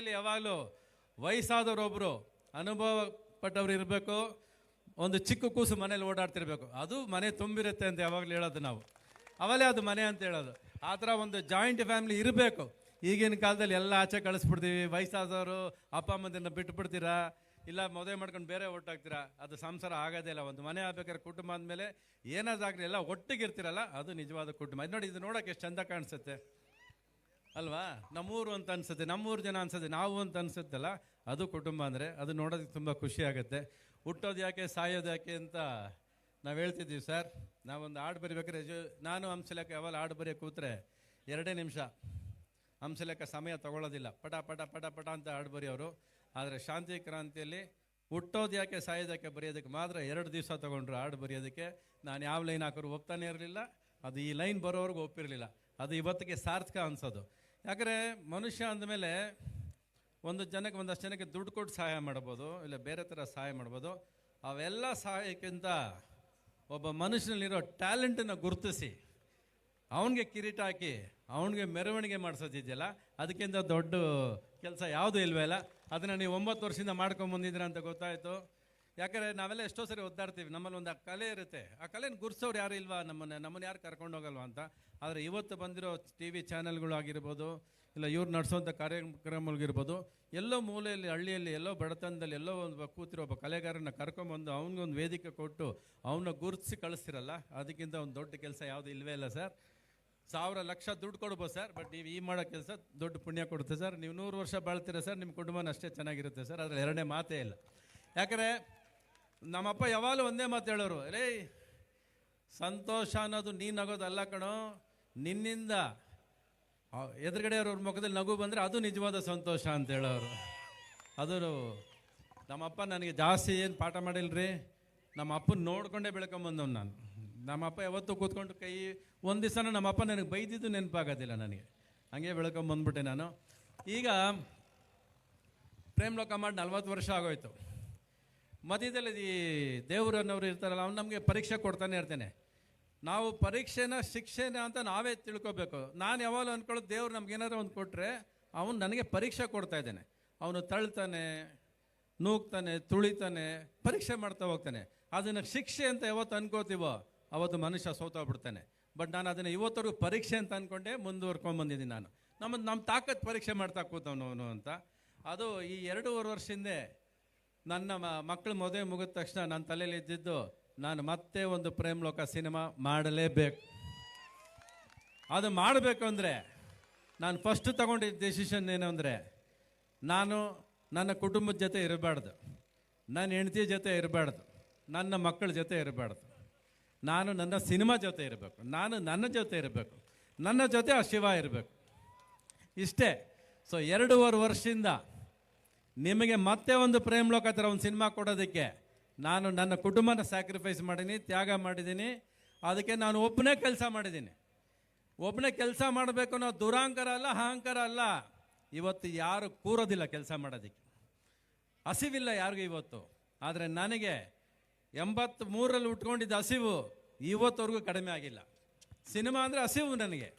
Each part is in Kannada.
ಮನೆಯಲ್ಲಿ ಯಾವಾಗಲೂ ವಯಸ್ಸಾದವರೊಬ್ಬರು ಅನುಭವ ಪಟ್ಟವ್ರು ಇರಬೇಕು, ಒಂದು ಚಿಕ್ಕ ಕೂಸು ಮನೇಲಿ ಓಡಾಡ್ತಿರ್ಬೇಕು. ಅದು ಮನೆ ತುಂಬಿರುತ್ತೆ ಅಂತ ಯಾವಾಗಲೂ ಹೇಳೋದು ನಾವು. ಅವಲೇ ಅದು ಮನೆ ಅಂತ ಹೇಳೋದು. ಆ ಥರ ಒಂದು ಜಾಯಿಂಟ್ ಫ್ಯಾಮಿಲಿ ಇರಬೇಕು. ಈಗಿನ ಕಾಲದಲ್ಲಿ ಎಲ್ಲ ಆಚೆ ಕಳಿಸ್ಬಿಡ್ತೀವಿ. ವಯಸ್ಸಾದವರು ಅಪ್ಪ ಅಮ್ಮದನ್ನ ಬಿಟ್ಟು ಬಿಡ್ತೀರಾ ಇಲ್ಲ ಮದುವೆ ಮಾಡ್ಕೊಂಡು ಬೇರೆ ಒಟ್ಟಾಗ್ತೀರಾ ಅದು ಸಂಸಾರ ಆಗೋದೇ ಇಲ್ಲ. ಒಂದು ಮನೆ ಆಗ್ಬೇಕಾದ್ರೆ ಕುಟುಂಬ ಅಂದಮೇಲೆ ಏನಾದಾಗಲಿ ಎಲ್ಲ ಒಟ್ಟಿಗೆ ಇರ್ತೀರಲ್ಲ ಅದು ನಿಜವಾದ ಕುಟುಂಬ. ಇದು ನೋಡಿ, ಇದು ನೋಡೋಕೆ ಎಷ್ಟು ಚಂದ ಕಾಣಿಸುತ್ತೆ. ಅಲ್ವಾ? ನಮ್ಮೂರು ಅಂತ ಅನ್ಸುತ್ತೆ. ನಮ್ಮೂರು ಜನ ಅನ್ಸುತ್ತೆ. ನಾವು ಅಂತ ಅನ್ಸುತ್ತಲ್ಲ? ಅದು ಕುಟುಂಬ ಅಂದರೆ ಅದು ನೋಡೋದಕ್ಕೆ ತುಂಬ ಖುಷಿ ಆಗುತ್ತೆ. ಹುಟ್ಟೋದು ಯಾಕೆ, ಸಾಯೋದು ಯಾಕೆ ಅಂತ ನಾವು ಹೇಳ್ತಿದ್ದೀವಿ ಸರ್. ನಾವೊಂದು ಹಾಡು ಬರಿಬೇಕಾದ್ರೆ ನಾನು ಹಂಸಲೇಖ ಯಾವಾಗ ಹಾಡು ಬರೆಯೋಕೆ ಕೂತ್ರೆ ಎರಡೇ ನಿಮಿಷ. ಹಂಸಲೇಖ ಸಮಯ ತಗೊಳ್ಳೋದಿಲ್ಲ. ಪಟ ಪಟ ಪಟ ಪಟ ಅಂತ ಹಾಡು ಬರೆಯೋರು. ಆದರೆ ಶಾಂತಿ ಕ್ರಾಂತಿಯಲ್ಲಿ ಹುಟ್ಟೋದು ಯಾಕೆ ಸಾಯೋದಕ್ಕೆ ಬರೆಯೋದಕ್ಕೆ ಮಾತ್ರ ಎರಡು ದಿವಸ ತೊಗೊಂಡ್ರು ಹಾಡು ಬರೆಯೋದಕ್ಕೆ. ನಾನು ಯಾವ ಲೈನ್ ಹಾಕೋರು ಒಪ್ತಾನೆ ಇರಲಿಲ್ಲ. ಅದು ಈ ಲೈನ್ ಬರೋವರೆಗೂ ಒಪ್ಪಿರಲಿಲ್ಲ. ಅದು ಇವತ್ತಿಗೆ ಸಾರ್ಥಕ ಅನ್ಸೋದು. ಯಾಕಂದರೆ ಮನುಷ್ಯ ಅಂದಮೇಲೆ ಒಂದು ಜನಕ್ಕೆ ಒಂದಷ್ಟು ಜನಕ್ಕೆ ದುಡ್ಡು ಕೊಟ್ಟು ಸಹಾಯ ಮಾಡ್ಬೋದು, ಇಲ್ಲ ಬೇರೆ ಥರ ಸಹಾಯ ಮಾಡ್ಬೋದು. ಅವೆಲ್ಲ ಸಹಾಯಕ್ಕಿಂತ ಒಬ್ಬ ಮನುಷ್ಯನಲ್ಲಿರೋ ಟ್ಯಾಲೆಂಟನ್ನು ಗುರುತಿಸಿ, ಅವನಿಗೆ ಕಿರೀಟ ಹಾಕಿ, ಅವನಿಗೆ ಮೆರವಣಿಗೆ ಮಾಡಿಸೋದಿದೆಯಲ್ಲ, ಅದಕ್ಕಿಂತ ದೊಡ್ಡ ಕೆಲಸ ಯಾವುದೂ ಇಲ್ವೇ ಇಲ್ಲ ಅದನ್ನು ನೀವು ಒಂಬತ್ತು ವರ್ಷದಿಂದ ಮಾಡ್ಕೊಂಡು ಬಂದಿದ್ದೀರಾ ಅಂತ ಗೊತ್ತಾಯಿತು. ಯಾಕಂದರೆ ನಾವೆಲ್ಲ ಎಷ್ಟೋ ಸರಿ ಒದ್ದಾಡ್ತೀವಿ, ನಮ್ಮಲ್ಲಿ ಒಂದು ಆ ಕಲೆ ಇರುತ್ತೆ. ಆ ಕಲೆನ ಗುರ್ಸೋರು ಯಾರು ಇಲ್ವಾ? ನಮ್ಮನ್ನ, ನಮ್ಮನ್ನು ಯಾರು ಕರ್ಕೊಂಡು ಹೋಗಲ್ವಾ ಅಂತ. ಆದರೆ ಇವತ್ತು ಬಂದಿರೋ ಟಿ ವಿ ಚಾನೆಲ್ಗಳು ಆಗಿರ್ಬೋದು, ಇಲ್ಲ ಇವ್ರು ನಡೆಸೋಂಥ ಕಾರ್ಯಕ್ರಮಗಳಿರ್ಬೋದು ಎಲ್ಲೋ ಮೂಲೆಯಲ್ಲಿ, ಹಳ್ಳಿಯಲ್ಲಿ, ಎಲ್ಲೋ ಬಡತನದಲ್ಲಿ, ಎಲ್ಲೋ ಒಂದು ಕೂತಿರೋ ಒಬ್ಬ ಕಲೆಗಾರನ ಕರ್ಕೊಂಬಂದು ಅವನಿಗೊಂದು ವೇದಿಕೆ ಕೊಟ್ಟು ಅವನ್ನ ಗುರುತಿಸಿ ಕಳಿಸ್ತಿರಲ್ಲ? ಅದಕ್ಕಿಂತ ಒಂದು ದೊಡ್ಡ ಕೆಲಸ ಯಾವುದು ಇಲ್ಲವೇ ಇಲ್ಲ ಸರ್. ಸಾವಿರ ಲಕ್ಷ ದುಡ್ಡು ಕೊಡ್ಬೋದು ಸರ್, ಬಟ್ ನೀವು ಈ ಮಾಡೋ ಕೆಲಸ ದೊಡ್ಡ ಪುಣ್ಯ ಕೊಡುತ್ತೆ ಸರ್. ನೀವು ನೂರು ವರ್ಷ ಬಾಳ್ತೀರ ಸರ್, ನಿಮ್ಮ ಕುಟುಂಬನ ಅಷ್ಟೇ ಚೆನ್ನಾಗಿರುತ್ತೆ ಸರ್. ಅದರಲ್ಲಿ ಎರಡನೇ ಮಾತೇ ಇಲ್ಲ. ಯಾಕಂದರೆ ನಮ್ಮಪ್ಪ ಯಾವಾಗಲೂ ಒಂದೇ ಮಾತು ಹೇಳೋರು, ರೇ, ಸಂತೋಷ ಅನ್ನೋದು ನೀನು ನಗೋದಲ್ಲ ಕಣೋ, ನಿನ್ನಿಂದ ಎದುರುಗಡೆ ಅವ್ರ ಮುಖದಲ್ಲಿ ನಗು ಬಂದರೆ ಅದು ನಿಜವಾದ ಸಂತೋಷ ಅಂತ ಹೇಳೋರು. ಅದು ನಮ್ಮಪ್ಪ ನನಗೆ ಜಾಸ್ತಿ ಏನು ಪಾಠ ಮಾಡಿಲ್ರಿ ನಮ್ಮ ಅಪ್ಪನ ನೋಡ್ಕೊಂಡೇ ಬೆಳ್ಕೊಂಬಂದವ್ ನಾನು. ನಮ್ಮಪ್ಪ ಯಾವತ್ತೂ ಕೂತ್ಕೊಂಡು ಕೈ, ಒಂದು ದಿವಸ ನಮ್ಮಪ್ಪ ನನಗೆ ಬೈದಿದ್ದು ನೆನಪಾಗೋದಿಲ್ಲ ನನಗೆ. ಹಂಗೆ ಬೆಳ್ಕೊಂಬಂದ್ಬಿಟ್ಟೆ ನಾನು. ಈಗ ಪ್ರೇಮ್ ಲೋಕ ಮಾಡಿ ನಲ್ವತ್ತು ವರ್ಷ ಆಗೋಯ್ತು. ಮಧ್ಯದಲ್ಲಿ ಈ ದೇವರು ಅನ್ನೋರು ಇರ್ತಾರಲ್ಲ, ಅವ್ನು ನಮಗೆ ಪರೀಕ್ಷೆ ಕೊಡ್ತಾನೆ ಇರ್ತಾನೆ. ನಾವು ಪರೀಕ್ಷೆನ, ಶಿಕ್ಷೆನ ಅಂತ ನಾವೇ ತಿಳ್ಕೊಬೇಕು. ನಾನು ಯಾವಾಗಲೂ ಅಂದ್ಕೊಳ್ಳೋದು ದೇವ್ರು ನಮ್ಗೆ ಏನಾದ್ರು ಒಂದು ಕೊಟ್ಟರೆ ಅವನು ನನಗೆ ಪರೀಕ್ಷೆ ಕೊಡ್ತಾ ಇದ್ದಾನೆ. ಅವನು ತಳ್ತಾನೆ, ನೂಗ್ತಾನೆ, ತುಳಿತಾನೆ, ಪರೀಕ್ಷೆ ಮಾಡ್ತಾ ಹೋಗ್ತಾನೆ. ಅದನ್ನು ಶಿಕ್ಷೆ ಅಂತ ಯಾವತ್ತು ಅನ್ಕೋತೀವೋ, ಅವತ್ತು ಮನುಷ್ಯ ಸೋತೋಗ್ಬಿಡ್ತಾನೆ ಬಟ್ ನಾನು ಅದನ್ನು ಇವತ್ತರೆಗೂ ಪರೀಕ್ಷೆ ಅಂತ ಅಂದ್ಕೊಂಡೆ ಮುಂದುವರ್ಕೊಂಡ್ಬಂದಿದ್ದೀನಿ ನಾನು. ನಮ್ಮ ನಮ್ಮ ತಾಕತ್ ಪರೀಕ್ಷೆ ಮಾಡ್ತಾ ಕೂತವನು ಅವನು ಅಂತ. ಅದು ಈ ಎರಡೂವರೆ ವರ್ಷ ಹಿಂದೆ ನನ್ನ ಮಕ್ಕಳ ಮದುವೆ ಮುಗಿದ ತಕ್ಷಣ ನನ್ನ ತಲೆಯಲ್ಲಿ ಇದ್ದಿದ್ದು ನಾನು ಮತ್ತೆ ಒಂದು ಪ್ರೇಮ್ ಲೋಕ ಸಿನಿಮಾ ಮಾಡಲೇಬೇಕು. ಅದು ಮಾಡಬೇಕು ಅಂದರೆ ನಾನು ಫಸ್ಟ್ ತಗೊಂಡಿದ್ದ ಡಿಸಿಷನ್ ಏನು ಅಂದರೆ ನಾನು ನನ್ನ ಕುಟುಂಬದ ಜೊತೆ ಇರಬಾರ್ದು. ನನ್ನ ಹೆಂಡತಿ ಜೊತೆ ಇರಬಾರ್ದು. ನನ್ನ ಮಕ್ಕಳ ಜೊತೆ ಇರಬಾರ್ದು. ನಾನು ನನ್ನ ಸಿನಿಮಾ ಜೊತೆ ಇರಬೇಕು. ನಾನು ನನ್ನ ಜೊತೆ ಇರಬೇಕು. ನನ್ನ ಜೊತೆ ಆ ಶಿವ ಇರಬೇಕು. ಇಷ್ಟೇ. ಸೊ ಎರಡೂವರೆ ವರ್ಷದಿಂದ ನಿಮಗೆ ಮತ್ತೆ ಒಂದು ಪ್ರೇಮ್ ಲೋಕ ಒಂದು ಸಿನಿಮಾ ಕೊಡೋದಕ್ಕೆ ನಾನು ನನ್ನ ಕುಟುಂಬನ ಸ್ಯಾಕ್ರಿಫೈಸ್ ಮಾಡೀನಿ, ತ್ಯಾಗ ಮಾಡಿದ್ದೀನಿ ಅದಕ್ಕೆ ನಾನು ಒಬ್ಬನೇ ಕೆಲಸ ಮಾಡಿದ್ದೀನಿ ಒಬ್ಬನೇ ಕೆಲಸ ಮಾಡಬೇಕು ಅನ್ನೋ ದುರಾಂಕಾರ ಅಲ್ಲ, ಅಹಂಕಾರ ಅಲ್ಲ. ಇವತ್ತು ಯಾರು ಕೂರೋದಿಲ್ಲ ಕೆಲಸ ಮಾಡೋದಕ್ಕೆ. ಹಸಿವಿಲ್ಲ ಯಾರಿಗೂ ಇವತ್ತು. ಆದರೆ ನನಗೆ ಎಂಬತ್ತ್ ಮೂರಲ್ಲಿ ಉಟ್ಕೊಂಡಿದ್ದ ಹಸಿವು ಇವತ್ತವರೆಗೂ ಕಡಿಮೆ ಆಗಿಲ್ಲ. ಸಿನಿಮಾ ಅಂದರೆ ಹಸಿವು ನನಗೆ.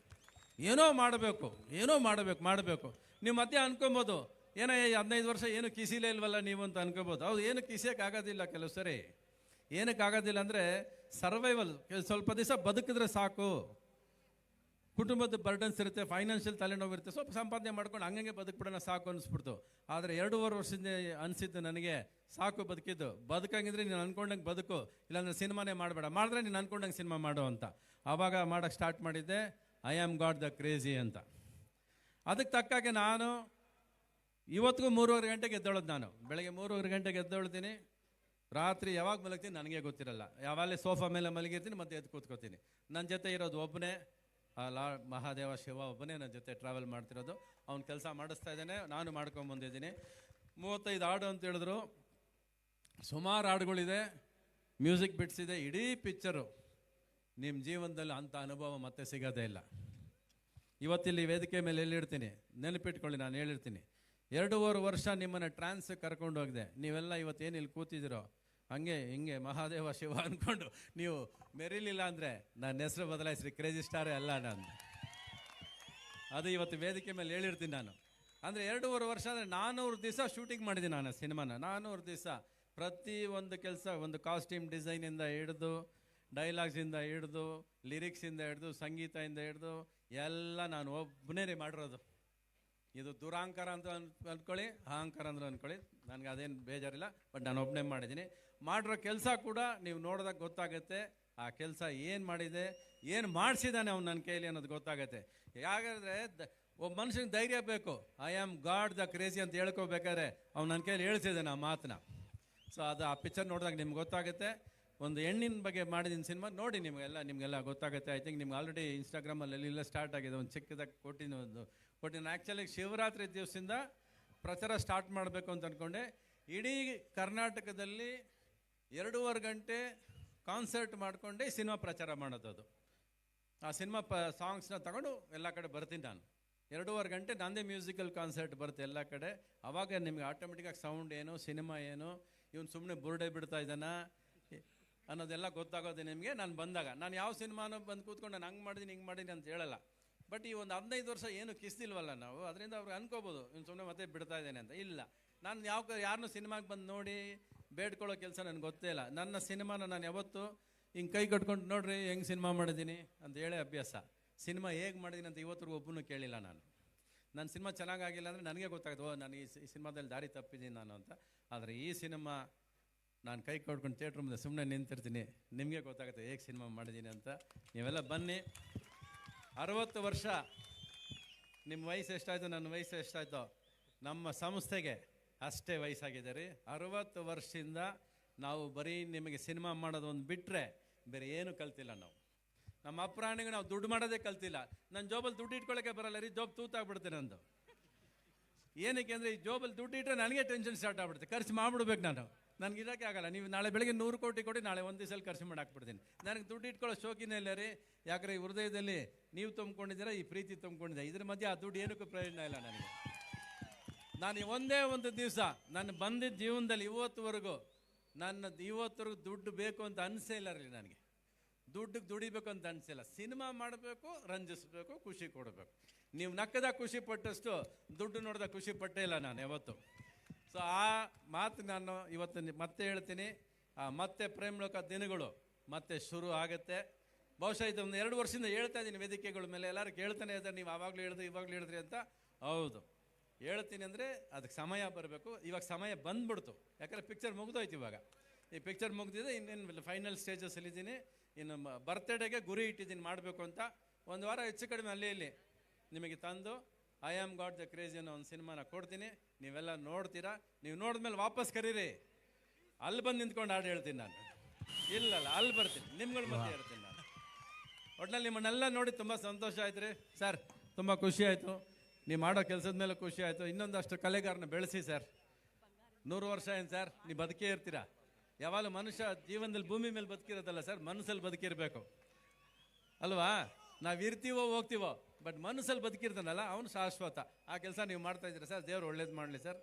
ಏನೋ ಮಾಡಬೇಕು ಏನೋ ಮಾಡಬೇಕು ಮಾಡಬೇಕು. ನೀವು ಮತ್ತೆ ಅನ್ಕೊಬೋದು ಏನೋ ಹದಿನೈದು ವರ್ಷ ಏನು ಕಿಸಿಲೇ ಇಲ್ವಲ್ಲ ನೀವು ಅಂತ ಅನ್ಕೋಬೋದು. ಹೌದು, ಏನು ಕಿಸಿಯೋಕ್ಕಾಗೋದಿಲ್ಲ ಕೆಲವು ಸರಿ. ಏನಕ್ಕೆ ಆಗೋದಿಲ್ಲ ಅಂದರೆ ಸರ್ವೈವಲ್ ಸ್ವಲ್ಪ ದಿವಸ ಬದುಕಿದ್ರೆ ಸಾಕು. ಕುಟುಂಬದ ಬರ್ಡನ್ಸ್ ಇರುತ್ತೆ ಫೈನಾನ್ಷಿಯಲ್ ತಲೆನೋವು ಇರುತ್ತೆ, ಸ್ವಲ್ಪ ಸಂಪಾದನೆ ಮಾಡ್ಕೊಂಡು ಹಂಗಂಗೆ ಬದುಕ್ಬಿಡೋಣ ಸಾಕು ಅನಿಸ್ಬಿಡ್ತು. ಆದರೆ ಎರಡೂವರೆ ವರ್ಷದಿಂದ ಅನಿಸಿದ್ದು ನನಗೆ ಸಾಕು ಬದುಕಿದ್ದು. ಬದುಕಂಗಿದ್ರೆ ನೀನು ಅನ್ಕೊಂಡಂಗೆ ಬದುಕು, ಇಲ್ಲಾಂದ್ರೆ ಸಿನಿಮಾನೇ ಮಾಡಬೇಡ. ಮಾಡಿದ್ರೆ ನೀನು ಅನ್ಕೊಂಡಂಗೆ ಸಿನಿಮಾ ಮಾಡು ಅಂತ. ಆವಾಗ ಮಾಡೋಕ್ಕೆ ಸ್ಟಾರ್ಟ್ ಮಾಡಿದ್ದೆ I am god the crazy ಅಂತ. ಅದಕ್ಕೆ ತಕ್ಕಾಗೆ ನಾನು ಇವತ್ತಿಗೂ ಮೂರುವರೆ ಗಂಟೆಗೆ ಎದ್ದೇಳೋದು ನಾನು. ಬೆಳಗ್ಗೆ ಮೂರುವರೆ ಗಂಟೆಗೆ ಎದ್ದೊಳ್ತೀನಿ. ರಾತ್ರಿ ಯಾವಾಗ ಮಲಗ್ತೀನಿ ನನಗೆ ಗೊತ್ತಿರಲ್ಲ. ಯಾವಾಗಲೇ ಸೋಫಾ ಮೇಲೆ ಮಲಗಿರ್ತೀನಿ ಮತ್ತೆ ಎದ್ದು ಕೂತ್ಕೋತೀನಿ. ನನ್ನ ಜೊತೆ ಇರೋದು ಒಬ್ಬನೇ ಲಾ ಮಹಾದೇವ ಶಿವ ಒಬ್ಬನೇ ನನ್ನ ಜೊತೆ ಟ್ರಾವೆಲ್ ಮಾಡ್ತಿರೋದು. ಅವ್ನು ಕೆಲಸ ಮಾಡಿಸ್ತಾ ಇದ್ದಾನೆ, ನಾನು ಮಾಡ್ಕೊಂಬಂದಿದ್ದೀನಿ ಮೂವತ್ತೈದು ಹಾಡು ಅಂತ ಹೇಳಿದ್ರು. ಸುಮಾರು ಹಾಡುಗಳಿದೆ. ಮ್ಯೂಸಿಕ್ ಬಿಟ್ಸ್ ಇದೆ, ಇಡೀ ಪಿಕ್ಚರು ನಿಮ್ಮ ಜೀವನದಲ್ಲಿ ಅಂಥ ಅನುಭವ ಮತ್ತೆ ಸಿಗೋದೇ ಇಲ್ಲ. ಇವತ್ತಿಲ್ಲಿ ವೇದಿಕೆ ಮೇಲೆ ಎಲ್ಲಿಡ್ತೀನಿ ನೆನಪಿಟ್ಕೊಳ್ಳಿ, ನಾನು ಹೇಳಿರ್ತೀನಿ. ಎರಡೂವರೆ ವರ್ಷ ನಿಮ್ಮನ್ನು ಟ್ರಾನ್ಸ್ ಕರ್ಕೊಂಡು ಹೋಗಿದೆ. ನೀವೆಲ್ಲ ಇವತ್ತೇನು ಇಲ್ಲಿ ಕೂತಿದ್ದೀರೋ? ಹಂಗೆ, ಹಿಂಗೆ, ಮಹಾದೇವ ಶಿವ ಅಂದ್ಕೊಂಡು ನೀವು ಮೆರಿಲಿಲ್ಲ ಅಂದರೆ ನನ್ನ ಹೆಸರು ಬದಲಾಯಿಸ್ರಿ ಕ್ರೇಜಿ ಸ್ಟಾರೇ ಅಲ್ಲ ನಾನು ಅದು ಇವತ್ತು ವೇದಿಕೆ ಮೇಲೆ ಹೇಳಿರ್ತೀನಿ ನಾನು. ಅಂದರೆ ಎರಡೂವರೆ ವರ್ಷ ಅಂದರೆ ನಾನ್ನೂರು ದಿವಸ ಶೂಟಿಂಗ್ ಮಾಡಿದ್ದೀನಿ ನಾನು ಸಿನಿಮಾನ. ನಾನ್ನೂರು ದಿವಸ ಪ್ರತಿ ಒಂದು ಕೆಲಸ, ಒಂದು ಕಾಸ್ಟ್ಯೂಮ್ ಡಿಸೈನಿಂದ ಹಿಡಿದು ಡೈಲಾಗ್ಸಿಂದ ಹಿಡಿದು ಲಿರಿಕ್ಸಿಂದ ಹಿಡಿದು ಸಂಗೀತದಿಂದ ಹಿಡಿದು, ಎಲ್ಲ ನಾನು ಒಬ್ಬನೇ ಮಾಡಿರೋದು. ಇದು ದುರಾಂಕಾರ ಅಂತ ಅಂದ್ಕೊಳ್ಳಿ ಅಹಂಕಾರ ಅಂದ್ರೆ ಅಂದ್ಕೊಳ್ಳಿ ನನಗೆ ಅದೇನು ಬೇಜಾರಿಲ್ಲ, ಬಟ್ ನಾನು ಒಬ್ಬನೇ ಮಾಡಿದ್ದೀನಿ. ಮಾಡಿರೋ ಕೆಲಸ ಕೂಡ ನೀವು ನೋಡಿದಾಗ ಗೊತ್ತಾಗುತ್ತೆ. ಆ ಕೆಲಸ ಏನು ಮಾಡಿದೆ, ಏನು ಮಾಡಿಸಿದ್ದಾನೆ ಅವ್ನು ನನ್ನ ಕೈಲಿ ಅನ್ನೋದು ಗೊತ್ತಾಗುತ್ತೆ. ಯಾಕಂದರೆ ಒಬ್ಬ ಮನುಷ್ಯನಿಗೆ ಧೈರ್ಯ ಬೇಕು. I am god the crazy ಅಂತ ಹೇಳ್ಕೋಬೇಕಾದ್ರೆ ಅವ್ನು ನನ್ನ ಕೈಲಿ ಹೇಳ್ಸಿದ್ದಾನೆ ಆ ಮಾತನ್ನ ಸೊ ಅದು ಆ ಪಿಕ್ಚರ್ ನೋಡಿದಾಗ ನಿಮ್ಗೆ ಗೊತ್ತಾಗುತ್ತೆ. ಒಂದು ಹೆಣ್ಣಿನ ಬಗ್ಗೆ ಮಾಡಿದ್ದೀನಿ ಸಿನಿಮಾ ನೋಡಿ ನಿಮಗೆಲ್ಲ ನಿಮಗೆಲ್ಲ ಗೊತ್ತಾಗುತ್ತೆ. ಐ ಥಿಂಕ್ ನಿಮ್ಗೆ ಆಲ್ರೆಡಿ ಇನ್ಸ್ಟಾಗ್ರಾಮಲ್ಲಿ ಎಲ್ಲ ಸ್ಟಾರ್ಟ್ ಆಗಿದೆ. ಒಂದು ಚಿಕ್ಕದಾಗಿ ಕೊಟ್ಟಿನ ಒಂದು ಕೊಟ್ಟಿನಿ ಆ್ಯಕ್ಚುಲಿ ಶಿವರಾತ್ರಿ ದಿವಸದಿಂದ ಪ್ರಚಾರ ಸ್ಟಾರ್ಟ್ ಮಾಡಬೇಕು ಅಂತ ಅಂದ್ಕೊಂಡೆ ಇಡೀ ಕರ್ನಾಟಕದಲ್ಲಿ ಎರಡೂವರೆ ಗಂಟೆ ಕಾನ್ಸರ್ಟ್ ಮಾಡಿಕೊಂಡೆ ಸಿನಿಮಾ ಪ್ರಚಾರ ಮಾಡೋದು ಅದು. ಆ ಸಿನಿಮಾ ಪ, ಸಾಂಗ್ಸ್ನ ತಗೊಂಡು ಎಲ್ಲ ಕಡೆ ಬರ್ತೀನಿ ನಾನು. ಎರಡೂವರೆ ಗಂಟೆ ನಂದೇ ಮ್ಯೂಸಿಕಲ್ ಕಾನ್ಸರ್ಟ್ ಬರುತ್ತೆ ಎಲ್ಲ ಕಡೆ. ಆವಾಗ ನಿಮಗೆ ಆಟೋಮೆಟಿಕಾಗಿ ಸೌಂಡ್ ಏನು, ಸಿನಿಮಾ ಏನು, ಇವನು ಸುಮ್ಮನೆ ಬುರ್ಡೆ ಬಿಡ್ತಾ ಇದ್ದಾನ? ಅನ್ನೋದೆಲ್ಲ ಗೊತ್ತಾಗೋದು ನಿಮಗೆ. ನಾನು ಬಂದಾಗ. ನಾನು ಯಾವ ಸಿನಿಮಾನು ಬಂದು ಕೂತ್ಕೊಂಡು, ನಾನು ಹಂಗೆ ಮಾಡಿದ್ದೀನಿ ಹಿಂಗೆ ಮಾಡಿದ್ದೀನಿ ಅಂತ ಹೇಳಲ್ಲ. ಬಟ್ ಈ ಒಂದು ಹದಿನೈದು ವರ್ಷ ಏನು ಕಿಸ್ತಿಲ್ವಲ್ಲ ನಾವು, ಅದರಿಂದ ಅವ್ರಿಗೆ ಅನ್ಕೋಬೋದು ಇನ್ನು ಸುಮ್ಮನೆ ಮತ್ತೆ ಬಿಡ್ತಾ ಇದ್ದೇನೆ ಅಂತ. ಇಲ್ಲ. ನಾನು ಯಾವ ಯಾರನ್ನೂ ಸಿನಿಮಾಗೆ ಬಂದು ನೋಡಿ ಬೇಡ್ಕೊಳ್ಳೋ ಕೆಲಸ ನನಗೆ ಗೊತ್ತೇ ಇಲ್ಲ. ನನ್ನ ಸಿನಿಮಾನ ನಾನು ಯಾವತ್ತು ಹಿಂಗೆ ಕೈ ಕಟ್ಕೊಂಡು ನೋಡ್ರಿ ಹೆಂಗೆ ಸಿನಿಮಾ ಮಾಡಿದ್ದೀನಿ ಅಂತ ಹೇಳೇ ಅಭ್ಯಾಸ. ಸಿನಿಮಾ ಹೇಗೆ ಮಾಡಿದ್ದೀನಿ ಅಂತ ಇವತ್ತಿಗೂ ಒಬ್ಬನೂ ಕೇಳಿಲ್ಲ ನಾನು. ನನ್ನ ಸಿನಿಮಾ ಚೆನ್ನಾಗಾಗಿಲ್ಲ ಅಂದರೆ ನನಗೆ ಗೊತ್ತಾಗುತ್ತೆ, ಓ, ನಾನು ಈ ಸಿನಿಮಾದಲ್ಲಿ ದಾರಿ ತಪ್ಪಿದ್ದೀನಿ ನಾನು ಅಂತ. ಆದರೆ ಈ ಸಿನಿಮಾ ನಾನು ಕೈ ಕೊಡ್ಕೊಂಡು ಥಿಯೇಟ್ರ್ ಮುಂದೆ ಸುಮ್ಮನೆ ನಿಂತಿರ್ತೀನಿ, ನಿಮಗೆ ಗೊತ್ತಾಗುತ್ತೆ ಹೇಗೆ ಸಿನಿಮಾ ಮಾಡಿದ್ದೀನಿ ಅಂತ. ನೀವೆಲ್ಲ ಬನ್ನಿ. ಅರವತ್ತು ವರ್ಷ ನಿಮ್ಮ ವಯಸ್ಸು ಎಷ್ಟಾಯಿತು, ನನ್ನ ವಯಸ್ಸು ಎಷ್ಟಾಯಿತೋ? ನಮ್ಮ ಸಂಸ್ಥೆಗೆ ಅಷ್ಟೇ ವಯಸ್ಸಾಗಿದೆ ರೀ ಅರವತ್ತು ವರ್ಷದಿಂದ ನಾವು ಬರೀ ನಿಮಗೆ ಸಿನಿಮಾ ಮಾಡೋದು ಒಂದು ಬಿಟ್ಟರೆ ಬೇರೆ ಏನು ಕಲ್ತಿಲ್ಲ ನಾವು. ನಮ್ಮ ಅಪ್ರಾಣಿಗೆ ನಾವು ದುಡ್ಡು ಮಾಡೋದೇ ಕಲ್ತಿಲ್ಲ. ನನ್ನ ಜೋಬಲ್ಲಿ ದುಡ್ಡು ಇಟ್ಕೊಳ್ಳೋಕೆ ಬರಲ್ಲ ರೀ, ಜೋಬ್ ತೂತಾಗ್ಬಿಡ್ತೀನಿ ನಂದು. ಏನಕ್ಕೆ ಅಂದರೆ ಈ ಜೋಬಲ್ಲಿ ದುಡ್ಡು ಇಟ್ಟರೆ ನನಗೆ ಟೆನ್ಷನ್ ಸ್ಟಾರ್ಟ್ ಆಗ್ಬಿಡುತ್ತೆ. ಖರ್ಚು ಮಾಡಿಬಿಡ್ಬೇಕು ನಾನು. ನನಗೆ ಇದಕ್ಕೆ ಆಗಲ್ಲ. ನೀವು ನಾಳೆ ಬೆಳಗ್ಗೆ ನೂರು ಕೋಟಿ ಕೊಡಿ, ನಾಳೆ ಒಂದು ದಿವಸದಲ್ಲಿ ಖರ್ಚು ಮಾಡಾಕ್ಬಿಡ್ತೀನಿ ನನಗೆ ದುಡ್ಡು ಇಟ್ಕೊಳ್ಳೋ ಶೋಕಿನೇ ಇಲ್ಲ ರೀ ಯಾಕಂದರೆ ಈ ಹೃದಯದಲ್ಲಿ ನೀವು ತುಂಬ್ಕೊಂಡಿದ್ದೀರಾ, ಈ ಪ್ರೀತಿ ತುಂಬ್ಕೊಂಡಿದ್ದೀರಾ? ಇದ್ರ ಮಧ್ಯೆ ಆ ದುಡ್ಡು ಏನಕ್ಕೂ ಪ್ರಯೋಜನ ಇಲ್ಲ ನನಗೆ. ನಾನು ಒಂದೇ ಒಂದು ದಿವಸ ನಾನು ಬಂದಿದ್ದ ಜೀವನದಲ್ಲಿ ಇವತ್ತುವರೆಗೂ ನನ್ನ ಇವತ್ತವರೆಗೂ ದುಡ್ಡು ಬೇಕು ಅಂತ ಅನಿಸೇ ಇಲ್ಲ ರೀ ನನಗೆ. ದುಡ್ಡಿಗೆ ದುಡಿಬೇಕು ಅಂತ ಅನಿಸಿಲ್ಲ ಸಿನಿಮಾ ಮಾಡಬೇಕು, ರಂಜಿಸ್ಬೇಕು, ಖುಷಿ ಕೊಡಬೇಕು. ನೀವು ನಕ್ಕದ ಖುಷಿ ಪಟ್ಟಷ್ಟು ದುಡ್ಡು ನೋಡಿದಾಗ ಖುಷಿ ಪಟ್ಟೇ ಇಲ್ಲ ನಾನು ಯಾವತ್ತು. ಸೊ ಆ ಮಾತು ನಾನು ಇವತ್ತು ಮತ್ತೆ ಹೇಳ್ತೀನಿ. ಮತ್ತೆ ಪ್ರೇಮಲೋಕ ದಿನಗಳು ಮತ್ತೆ ಶುರು ಆಗುತ್ತೆ. ಬಹುಶಃ ಇದು ಒಂದು ಎರಡು ವರ್ಷದಿಂದ ಹೇಳ್ತಾ ಇದ್ದೀನಿ ವೇದಿಕೆಗಳ ಮೇಲೆ. ಎಲ್ಲರೂ ಕೇಳ್ತಾನೆ ಇದ್ದಾರೆ. ನೀವು ಆವಾಗಲೂ ಹೇಳಿದ್ರಿ, ಇವಾಗಲೂ ಹೇಳಿದ್ರಿ ಅಂತ. ಹೌದು. ಹೇಳ್ತೀನಿ ಅಂದರೆ ಅದಕ್ಕೆ ಸಮಯ ಬರಬೇಕು. ಇವಾಗ ಸಮಯ ಬಂದ್ಬಿಡ್ತು. ಯಾಕಂದರೆ ಪಿಕ್ಚರ್ ಮುಗ್ದೋಯ್ತು ಇವಾಗ. ಈ ಪಿಕ್ಚರ್ ಮುಗ್ದಿದೆ, ಇನ್ನೇನು ಫೈನಲ್ ಸ್ಟೇಜಸಲ್ಲಿ ಇದ್ದೀನಿ. ಇನ್ನು ಬರ್ತ್ಡೇಗೆ ಗುರಿ ಇಟ್ಟಿದ್ದೀನಿ ಮಾಡಬೇಕು ಅಂತ. ಒಂದು ವಾರ ಹೆಚ್ಚು ಕಡಿಮೆ ಅಲ್ಲಿ, ಇಲ್ಲಿ ನಿಮಗೆ ತಂದು I am god the craze ಅನ್ನೋ ಒಂದು ಸಿನಿಮಾನ ಕೊಡ್ತೀನಿ. ನೀವೆಲ್ಲ ನೋಡ್ತೀರಾ? ನೀವು ನೋಡಿದ್ಮೇಲೆ ವಾಪಸ್ ಕರೀರಿ. ಅಲ್ಲಿ ಬಂದು ನಿಂತ್ಕೊಂಡು ಹಾಡು ಹೇಳ್ತೀನಿ ನಾನು. ಇಲ್ಲಲ್ಲ ಅಲ್ಲಿ ಬರ್ತೀನಿ. ನಿಮ್ಗಳ ಮಧ್ಯೆ ಹೇಳ್ತೀನಿ ನಾನು. ಒಟ್ನಲ್ಲಿ ನಿಮ್ಮನ್ನೆಲ್ಲ ನೋಡಿ ತುಂಬ ಸಂತೋಷ ಆಯ್ತು ರೀ ಸರ್ ತುಂಬ ಖುಷಿ ಆಯಿತು. ನೀವು ಮಾಡೋ ಕೆಲಸದ ಮೇಲೆ ಖುಷಿ ಆಯಿತು. ಇನ್ನೊಂದಷ್ಟು ಕಲೆಗಾರನ ಬೆಳೆಸಿ ಸರ್. ನೂರು ವರ್ಷ ಏನು ಸರ್? ನೀವು ಬದುಕೇ ಇರ್ತೀರಾ? ಯಾವಾಗಲೂ ಮನುಷ್ಯ ಜೀವನದಲ್ಲಿ ಭೂಮಿ ಮೇಲೆ ಬದುಕಿರೋದಲ್ಲ ಸರ್? ಮನಸ್ಸಲ್ಲಿ ಬದುಕಿರಬೇಕು. ಅಲ್ವಾ? ನಾವು ಇರ್ತೀವೋ ಹೋಗ್ತೀವೋ? ಬಟ್ ಮನಸ್ಸಲ್ಲಿ ಬದುಕಿರ್ತಾನಲ್ಲ, ಅವನು ಶಾಶ್ವತ. ಆ ಕೆಲಸ ನೀವು ಮಾಡ್ತಾ ಇದ್ದೀರಾ ಸರ್? ದೇವ್ರು ಒಳ್ಳೇದು ಮಾಡಲಿ ಸರ್.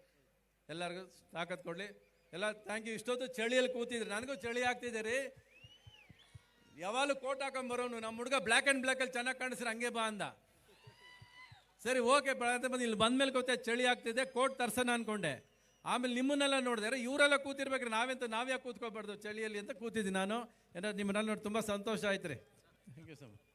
ಎಲ್ಲರಿಗೂ ತಾಕತ್ ಕೊಡಲಿ. ಎಲ್ಲ ಥ್ಯಾಂಕ್ ಯು ಇಷ್ಟೊತ್ತು ಚಳಿಯಲ್ಲಿ ಕೂತಿದ್ರಿ. ನನಗೂ ಚಳಿ ಆಗ್ತಿದೆ ರೀ. ಯಾವಾಗಲೂ ಕೋಟ್ ಹಾಕೊಂಬರೋನು ನಮ್ಮ ಹುಡುಗ ಬ್ಲ್ಯಾಕ್ ಆ್ಯಂಡ್ ಬ್ಲ್ಯಾಕಲ್ಲಿ ಚೆನ್ನಾಗಿ ಕಾಣಿಸ್ರೆ, ಹಂಗೆ ಬಾ ಅಂದ. ಸರಿ ಓಕೆ ಬಂದು ಇಲ್ಲಿ ಬಂದ್ಮೇಲೆ ಗೊತ್ತೆ ಚಳಿ ಆಗ್ತಿದೆ. ಕೋಟ್ ತರ್ಸೋಣ ಅಂದ್ಕೊಂಡೆ ಆಮೇಲೆ ನಿಮ್ಮನ್ನೆಲ್ಲ ನೋಡಿದ್ರೆ ಇವರೆಲ್ಲ ಕೂತಿರ್ಬೇಕ್ರಿ. ನಾವೆಂತ, ನಾವ್ಯಾಕೆ ಕೂತ್ಕೋಬಾರ್ದು ಚಳಿಯಲ್ಲಿ ಅಂತ ಕೂತಿದ್ದೀನಿ ನಾನು. ಏನಾದ್ರು ನಿಮ್ಮನ್ನೆಲ್ಲ ನೋಡಿ ತುಂಬ ಸಂತೋಷ ಆಯ್ತು ರೀ ಥ್ಯಾಂಕ್ ಯು ಸೊ ಮಚ್